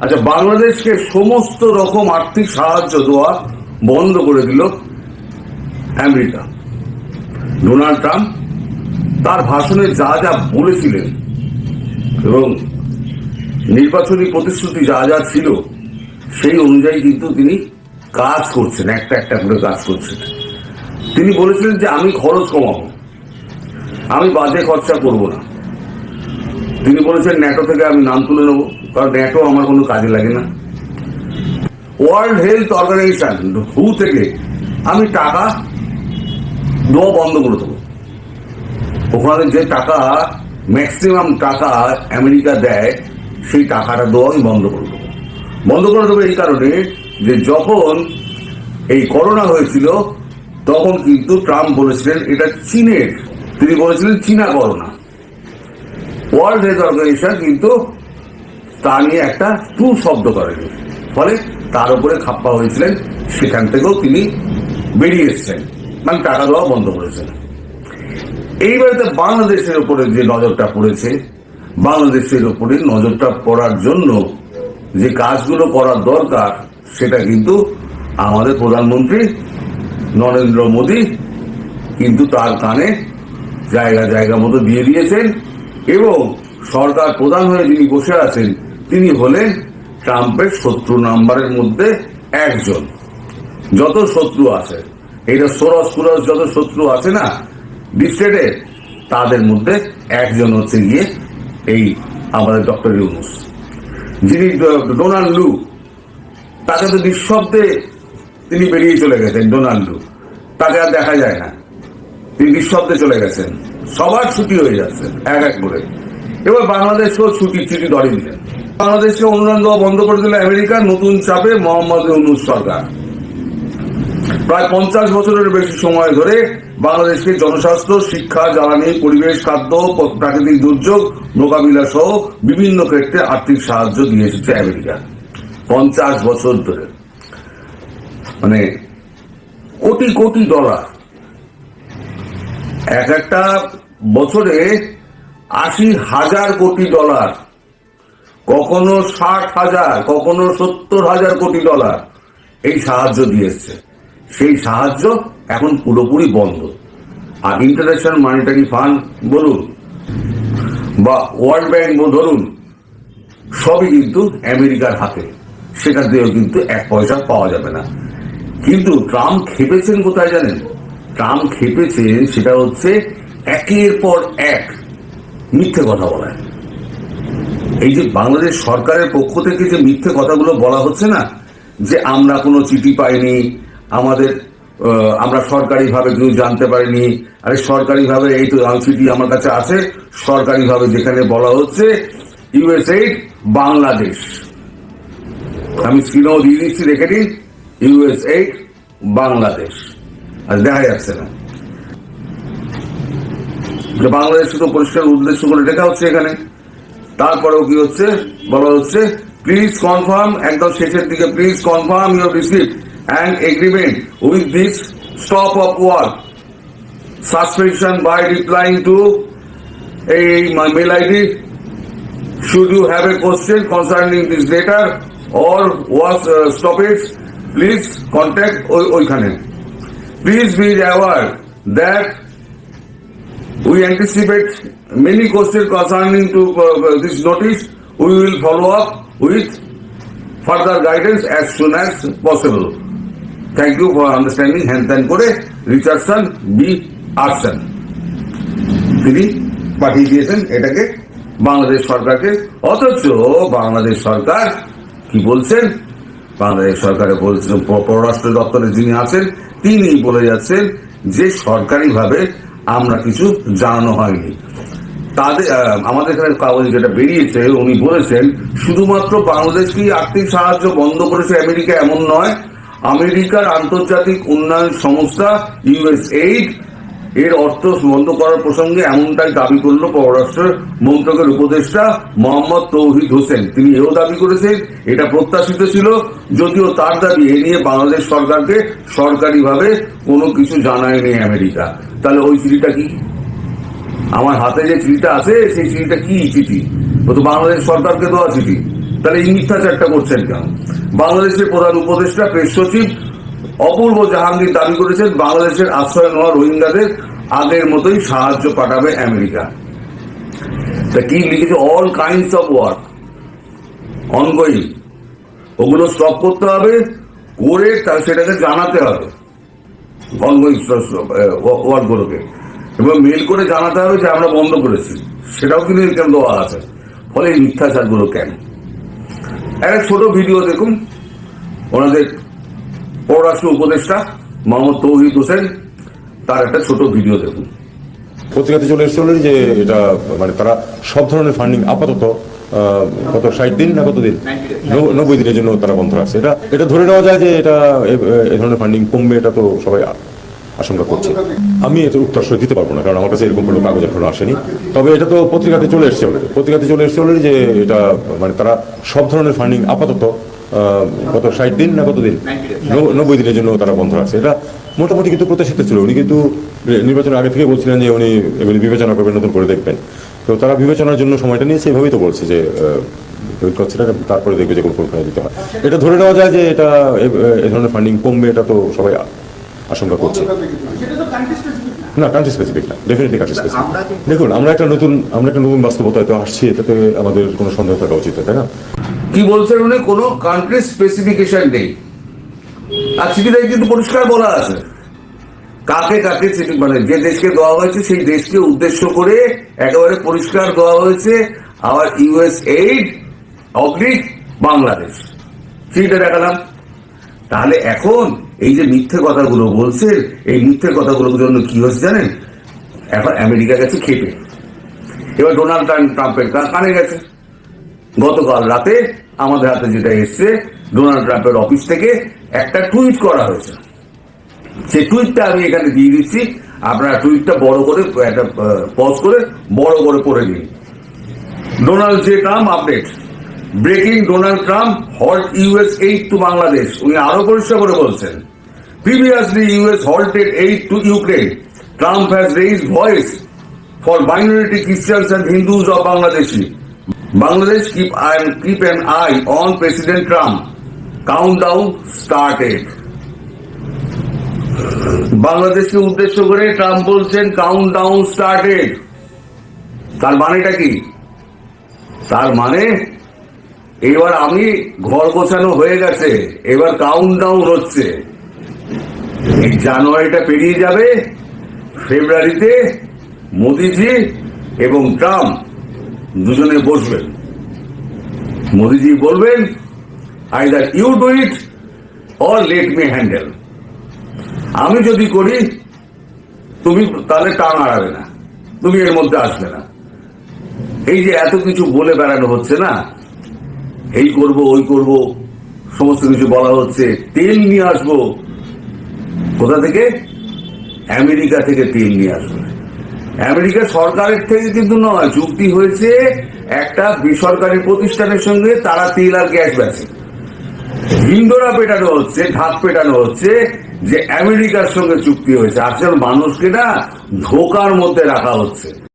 আচ্ছা বাংলাদেশকে সমস্ত রকম আর্থিক সাহায্য দেওয়া বন্ধ করে দিল আমেরিকা। ডোনাল্ড ট্রাম্প তার ভাষণে যা যা বলেছিলেন এবং নির্বাচনী প্রতিশ্রুতি যা যা ছিল, সেই অনুযায়ী কিন্তু তিনি কাজ করছেন, একটা একটা করে কাজ করছেন। তিনি বলেছিলেন যে, আমি খরচ কমাবো, আমি বাজে খরচা করব না। তিনি বলেছেন, ন্যাটো থেকে আমি নাম তুলে নেব। কারণ ন্যাটো আমার কোনো কাজে লাগে না। ওয়ার্ল্ড হেলথ অর্গানাইজেশন হু থেকে আমি টাকা দেওয়া বন্ধ করে দেবো। ওখানে যে টাকা ম্যাক্সিমাম টাকা আমেরিকা দেয়, সেই টাকাটা দেওয়া আমি বন্ধ করে দেবো। বন্ধ করে দেবো এই কারণে যে যখন এই করোনা হয়েছিল, তখন কিন্তু ট্রাম্প বলেছিলেন, এটা চীনের, তিনি বলেছিলেন চীনা করোনা। ওয়ার্ল্ড হেলথ অর্গানাইজেশন কিন্তু তা নিয়ে একটা টু শব্দ করেনি ফলে তার উপরে খাপ্পা হয়েছিলেন, সেখান থেকেও তিনি বেরিয়ে এসছেন। মানে টাকা দেওয়া বন্ধ করেছেন। এইবারে বাংলাদেশের উপরে যে নজরটা পড়েছে, বাংলাদেশের উপরে নজরটা পড়ার জন্য যে কাজগুলো করার দরকার, সেটা কিন্তু আমাদের প্রধানমন্ত্রী নরেন্দ্র মোদী কিন্তু তার কানে জায়গা জায়গা মতো দিয়ে দিয়েছেন এবং সরকার প্রধান হয়ে যিনি বসে আছেন তিনি হলেন ট্রাম্পের শত্রু নাম্বারের মধ্যে একজন। যত শত্রু আছে এইটা সোরস কুরস যত শত্রু আছে না ডিস্টেটে তাদের মধ্যে একজন হচ্ছে গিয়ে এই আমাদের ডক্টর ইউনুস। যিনি ডোনাল্ড লু, তাকে তো নিঃশব্দে তিনি বেরিয়ে চলে গেছেন, ডোনাল্ড লু। তাকে আর দেখা যায় না। তিনি নিঃশব্দে চলে গেছেন। সবার ছুটি হয়ে যাচ্ছে, এক এক করে। এবার বাংলাদেশকেও ছুটি চিঠি ধরে দিলেন। বাংলাদেশকে অনুদান দেওয়া বন্ধ করে দিল আমেরিকার নতুন চাপে মোহাম্মদ ইউনুস সরকার। প্রায় পঞ্চাশ বছরের বেশি সময় ধরে বাংলাদেশকে জনস্বাস্থ্য, শিক্ষা, জ্বালানি, পরিবেশ, খাদ্য প্রাকৃতিক দুর্যোগ, মোকাবিলা সহ বিভিন্ন ক্ষেত্রে আর্থিক সাহায্য দিয়ে এসেছে আমেরিকা। পঞ্চাশ বছর ধরে। মানে কোটি কোটি ডলার। এক একটা বছরে আশি হাজার কোটি ডলার কখনো ষাট হাজার, কখনো সত্তর হাজার কোটি ডলার এই সাহায্য দিয়ে এসছে সেই সাহায্য এখন পুরোপুরি বন্ধ। আর ইন্টারন্যাশনাল মনিটারি ফান্ড বলুন বা ওয়ার্ল্ড ব্যাংক ধরুন, সবই কিন্তু আমেরিকার হাতে। সেখান থেকেও কিন্তু এক পয়সা পাওয়া যাবে না। কিন্তু ট্রাম্প খেপেছেন কোথায় জানেন? ট্রাম্প খেপেছেন সেটা হচ্ছে একের পর এক মিথ্যে কথা বলায়। এই যে বাংলাদেশ সরকারের পক্ষ থেকে যে মিথ্যে কথাগুলো বলা হচ্ছে না, যে আমরা কোনো চিঠি পাইনি, আমাদের আমরা সরকারিভাবে কেউ জানতে পারিনি, আরে সরকারিভাবে এই তো চিঠি আমার কাছে আছে, সরকারিভাবে যেখানে বলা হচ্ছে ইউএসএইড বাংলাদেশ। আমি স্ক্রিনেও দিয়ে দিচ্ছি, দেখে নিন ইউএসএইড বাংলাদেশ। আর দেখা যাচ্ছে না। বাংলাদেশ শুধু পরিষ্কার উদ্দেশ্য করে লেখা হচ্ছে এখানে। তারপরেও কি হচ্ছে? বলা হচ্ছে প্লিজ কনফার্ম একদম শেষের দিকে please confirm your receive and agreement with this stop of work suspension by replying to এই mail ID should you have a question concerning this letter or was stoppage please contact ওই ওইখানে। Please be aware that we anticipate many questions concerning to uh, this notice we will follow up with further guidance as soon as possible thank you for understanding ত্যান করে Richardson বি আর্সন তিনি পাঠিয়ে দিয়েছেন এটাকে বাংলাদেশ সরকারকে অথচ বাংলাদেশ সরকার কি বলছেন বাংলাদেশ সরকারে বলছেন পররাষ্ট্র দপ্তরে যিনি আছেন তিনি বলে যাচ্ছেন যে সরকারিভাবে আমরা কিছু জানানো হয়নি তাদের আমাদের এখানে কাগজে যেটা বেরিয়েছে, উনি বলেছেন, শুধুমাত্র বাংলাদেশকেই আর্থিক সাহায্য বন্ধ করেছে আমেরিকা এমন নয়। আমেরিকার আন্তর্জাতিক উন্নয়ন সংস্থা ইউএসএইড এর অর্থ বন্ধ করার প্রসঙ্গে এমনটাই দাবি করল পররাষ্ট্র মন্ত্রকের উপদেষ্টা মোহাম্মদ তৌহিদ হোসেন। তিনি এও দাবি করেছেন, এটা প্রত্যাশিত ছিল, যদিও তার দাবি এ নিয়ে বাংলাদেশ সরকারকে সরকারিভাবে কোনো কিছু জানায়নি আমেরিকা। তাহলে ওই চিঠিটা কি? আমার হাতে যে চিঠিটা আছে, সেই চিঠিটা কি চিঠি? ও তো বাংলাদেশ সরকারকে দেওয়া চিঠি। তাহলে এই মিথ্যাচারটা করছেন কেন? বাংলাদেশের প্রধান উপদেষ্টা, প্রেস সচিব অপূর্ব জাহাঙ্গীর দাবি করেছেন, বাংলাদেশের আশ্রয় নেওয়া রোহিঙ্গাদের আগের মতোই সাহায্য পাঠাবে আমেরিকা। তা কি লিখেছে? All kinds of work ongoing ওগুলো স্টপ করতে হবে, করে সেটাকে জানাতে হবে। অনগোয়িং ওয়ার্কগুলোকে এবং মেল করে জানাতে হবে যে আমরা বন্ধ করেছি। সেটাও কিন্তু এখানে দেওয়া আছে। ফলে এই মিথ্যাচারগুলো কেন? একটা ছোট ভিডিও দেখুন। ওনাদের পররাষ্ট্র উপদেষ্টা মোহাম্মদ তৌহিদ হোসেন, তার একটা ছোট ভিডিও দেখুন। পত্রিকাতে চলে এসেছিল যে এটা মানে তারা সব ধরনের ফান্ডিং আপাতত কত, ষাট দিন না কত দিন? নব্বই দিনের জন্য তারা বন্ধ রাখছে। এটা এটা ধরে নেওয়া যায় যে এটা, এ- ধরনের ফান্ডিং কমবে, এটা তো সবাই আশঙ্কা করছে। আমি এটা উত্তর আসলে দিতে পারব না, কারণ আমার কাছে এরকম কোনো কাগজ এখনও আসেনি। তবে এটা তো পত্রিকাতে চলে এসছে অলরেডি। পত্রিকাতে চলে এসছে অলরেডি যে এটা মানে তারা সব ধরনের ফান্ডিং আপাতত কত ষাট দিন না কত দিন নব- নব্বই দিনের জন্য তারা বন্ধ আছে। এটা মোটামুটি কিন্তু প্রত্যাশিত ছিল। উনি কিন্তু নির্বাচনের আগে থেকে বলছিলেন যে উনি এগুলি বিবেচনা করবেন, নতুন করে দেখবেন। তো তারা বিবেচনার জন্য সময়টা নিয়েছে, এভাবেই তো বলছে যে তারপরে দেখবে যে কোন কোনখানে দিতে হয়। এটা ধরে নেওয়া যায় যে এটা, এ- ধরনের ফান্ডিং কমবে, এটা তো সবাই আশঙ্কা করছে। সেটা তো কান্ট্রি স্পেসিফিক না। না কান্ট্রি স্পেসিফিক না ডেফিনেটলি কান্ট্রি স্পেসিফিক দেখুন আমরা একটা নতুন আমরা একটা নতুন বাস্তবতায় তো আসছি এটাতে আমাদের কোনো সন্দেহ থাকা উচিত তাই না? কি বলছেন উনি? কোনো কান্ট্রি স্পেসিফিকেশন নেই। আর চিঠিতে কিন্তু পরিষ্কার বলা আছে। কাকে কাকে চিঠি মানে যে দেশকে দেওয়া হয়েছে সেই দেশকে উদ্দেশ্য করে একেবারে পরিষ্কার দেওয়া হয়েছে আবার ইউএস এইড অগ্রিক বাংলাদেশ। চিঠিটা দেখালাম। তাহলে এখন এই যে মিথ্যে কথাগুলো বলছেন এই মিথ্যে কথাগুলোর জন্য কি হচ্ছে জানেন? এখন আমেরিকা গেছে খেপে। এবার ডোনাল্ড ট্রাম্প- ট্রাম্পের কানে গেছে। গতকাল রাতে আমাদের হাতে যেটা এসছে, ডোনাল্ড ট্রাম্পের অফিস থেকে একটা টুইট করা হয়েছে। সেই টুইটটা আমি এখানে দিয়ে দিচ্ছি। আপনারা টুইটটা বড় করে, একটা পজ করে বড় করে পড়ে নিন। Donald J Trump update. Breaking Donald Trump, halt US aid to Bangladesh. উনি আরও পরিষ্কার করে বলছেন, previously US halted aid to Ukraine Trump has raise voice for minority Christians and Hindus of Bangladeshi Bangladesh keep I keep an eye on President Trump count down started বাংলাদেশকে উদ্দেশ্য করে Trump বলছেন count down started তার মানেটা কি? তার মানে এবার আমি ঘর গোছানো হয়ে গেছে, এবার কাউন্টডাউন হচ্ছে। এই জানুয়ারিটা পেরিয়ে যাবে, ফেব্রুয়ারিতে মোদিজি এবং ট্রাম্প দুজনে বসবেন। মোদিজি বলবেন I either you do it or let me handle আমি যদি করি, তুমি তাহলে টান আড়াবে না, তুমি এর মধ্যে আসবে না। এই যে এত কিছু বলে বেড়ানো হচ্ছে না এই করব, ওই করব, সমস্ত কিছু বলা হচ্ছে। তেল নিয়ে আসব। কোথা থেকে? আমেরিকা থেকে তেল নিয়ে আসবে। আমেরিকা সরকারের থেকে কিন্তু নয়, চুক্তি হয়েছে একটা বেসরকারি প্রতিষ্ঠানের সঙ্গে তারা তেল আর গ্যাস বেছে হিন্দোরা পেটানো হচ্ছে, ঢাক পেটানো হচ্ছে যে আমেরিকার সঙ্গে চুক্তি হয়েছে। আসলে মানুষকে না ধোকার মধ্যে রাখা হচ্ছে।